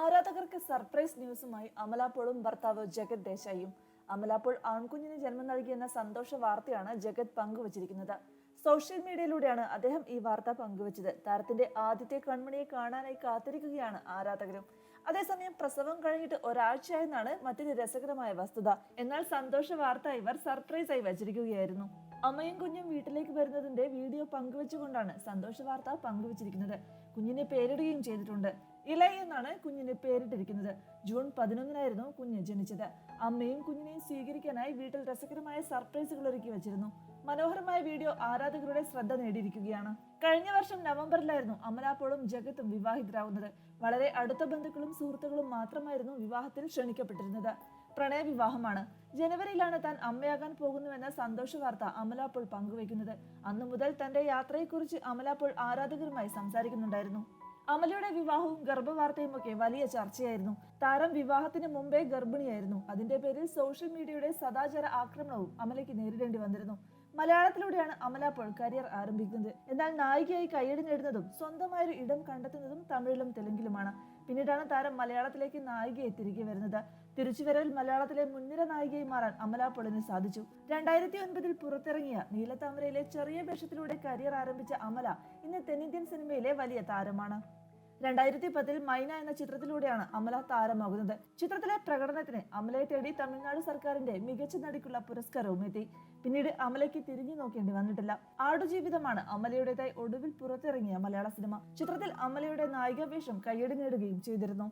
ആരാധകർക്ക് സർപ്രൈസ് ന്യൂസുമായി അമലാപ്പോളും പോളും ഭർത്താവ് ജഗത് ദേശായിയും. അമലാപ്പോൾ ആൺകുഞ്ഞിന് ജന്മം നൽകിയെന്ന സന്തോഷ വാർത്തയാണ് ജഗത് പങ്കുവച്ചിരിക്കുന്നത്. സോഷ്യൽ മീഡിയയിലൂടെയാണ് അദ്ദേഹം ഈ വാർത്ത പങ്കുവച്ചത്. താരത്തിന്റെ ആദ്യത്തെ കൺമണിയെ കാണാനായി കാത്തിരിക്കുകയാണ് ആരാധകരും. അതേസമയം പ്രസവം കഴിഞ്ഞിട്ട് ഒരാഴ്ചയായെന്നാണ് മറ്റൊരു രസകരമായ വസ്തുത. എന്നാൽ സന്തോഷ വാർത്ത ഇവർ സർപ്രൈസ് ആയി വച്ചിരിക്കുകയായിരുന്നു. അമ്മയും കുഞ്ഞും വീട്ടിലേക്ക് വരുന്നതിന്റെ വീഡിയോ പങ്കുവെച്ചുകൊണ്ടാണ് സന്തോഷ വാർത്ത പങ്കുവച്ചിരിക്കുന്നത്. കുഞ്ഞിനെ പേരിടുകയും ചെയ്തിട്ടുണ്ട്. ഇലൈ എന്നാണ് കുഞ്ഞിന് പേരിട്ടിരിക്കുന്നത്. ജൂൺ പതിനൊന്നിനായിരുന്നു കുഞ്ഞ് ജനിച്ചത്. അമ്മയും കുഞ്ഞിനെയും സ്വീകരിക്കാനായി വീട്ടിൽ രസകരമായ സർപ്രൈസുകൾ ഒരുക്കി വെച്ചിരുന്നു. മനോഹരമായ വീഡിയോ ആരാധകരുടെ ശ്രദ്ധ നേടിയിരിക്കുകയാണ്. കഴിഞ്ഞ വർഷം നവംബറിലായിരുന്നു അമലാപ്പോളും ജഗത്തും വിവാഹിതരാകുന്നത് വളരെ അടുത്ത ബന്ധുക്കളും സുഹൃത്തുക്കളും മാത്രമായിരുന്നു വിവാഹത്തിൽ ക്ഷണിക്കപ്പെട്ടിരുന്നത്. പ്രണയവിവാഹമാണ്. ജനുവരിയിലാണ് താൻ അമ്മയാകാൻ പോകുന്നുവെന്ന സന്തോഷ വാർത്ത അമലാപ്പോൾ പങ്കുവയ്ക്കുന്നത്. അന്നു മുതൽ തന്റെ യാത്രയെക്കുറിച്ച് അമലാപ്പോൾ ആരാധകരുമായി സംസാരിക്കുന്നുണ്ടായിരുന്നു. അമലയുടെ വിവാഹവും ഗർഭവാർത്തയും ഒക്കെ വലിയ ചർച്ചയായിരുന്നു. താരം വിവാഹത്തിന് മുമ്പേ ഗർഭിണിയായിരുന്നു. അതിന്റെ പേരിൽ സോഷ്യൽ മീഡിയയുടെ സദാചാര ആക്രമണവും അമലയ്ക്ക് നേരിടേണ്ടി വന്നിരുന്നു. മലയാളത്തിലൂടെയാണ് അമല അപ്പോൾ കരിയർ ആരംഭിക്കുന്നത്. എന്നാൽ നായികയായി കയ്യടി നേടുന്നതും സ്വന്തമായൊരു ഇടം കണ്ടെത്തുന്നതും തമിഴിലും തെലുങ്കിലുമാണ്. പിന്നീടാണ് താരം മലയാളത്തിലേക്ക് നായികയെ തിരികെ വരുന്നത്. തിരിച്ചുവരവിൽ മലയാളത്തിലെ മുൻനിര നായികയായി മാറാൻ അമല പൊളിന് സാധിച്ചു. രണ്ടായിരത്തി ഒൻപതിൽ പുറത്തിറങ്ങിയ നീലത്താമരയിലെ ചെറിയ വേഷത്തിലൂടെ കരിയർ ആരംഭിച്ച അമല ഇന്ന് തെന്നിന്ത്യൻ സിനിമയിലെ വലിയ താരമാണ്. രണ്ടായിരത്തി പത്തിൽ മൈന എന്ന ചിത്രത്തിലൂടെയാണ് അമല താരമാകുന്നത്. ചിത്രത്തിലെ പ്രകടനത്തിന് അമലയെ തേടി തമിഴ്നാട് സർക്കാരിന്റെ മികച്ച നടിക്കുള്ള പുരസ്കാരവും എത്തി. പിന്നീട് അമലയ്ക്ക് തിരിഞ്ഞു നോക്കേണ്ടി വന്നിട്ടില്ല. ആടുജീവിതമാണ് അമലയുടേതായി ഒടുവിൽ പുറത്തിറങ്ങിയ മലയാള സിനിമ. ചിത്രത്തിൽ അമലയുടെ നായിക വേഷം കയ്യടി നേടുകയും ചെയ്തിരുന്നു.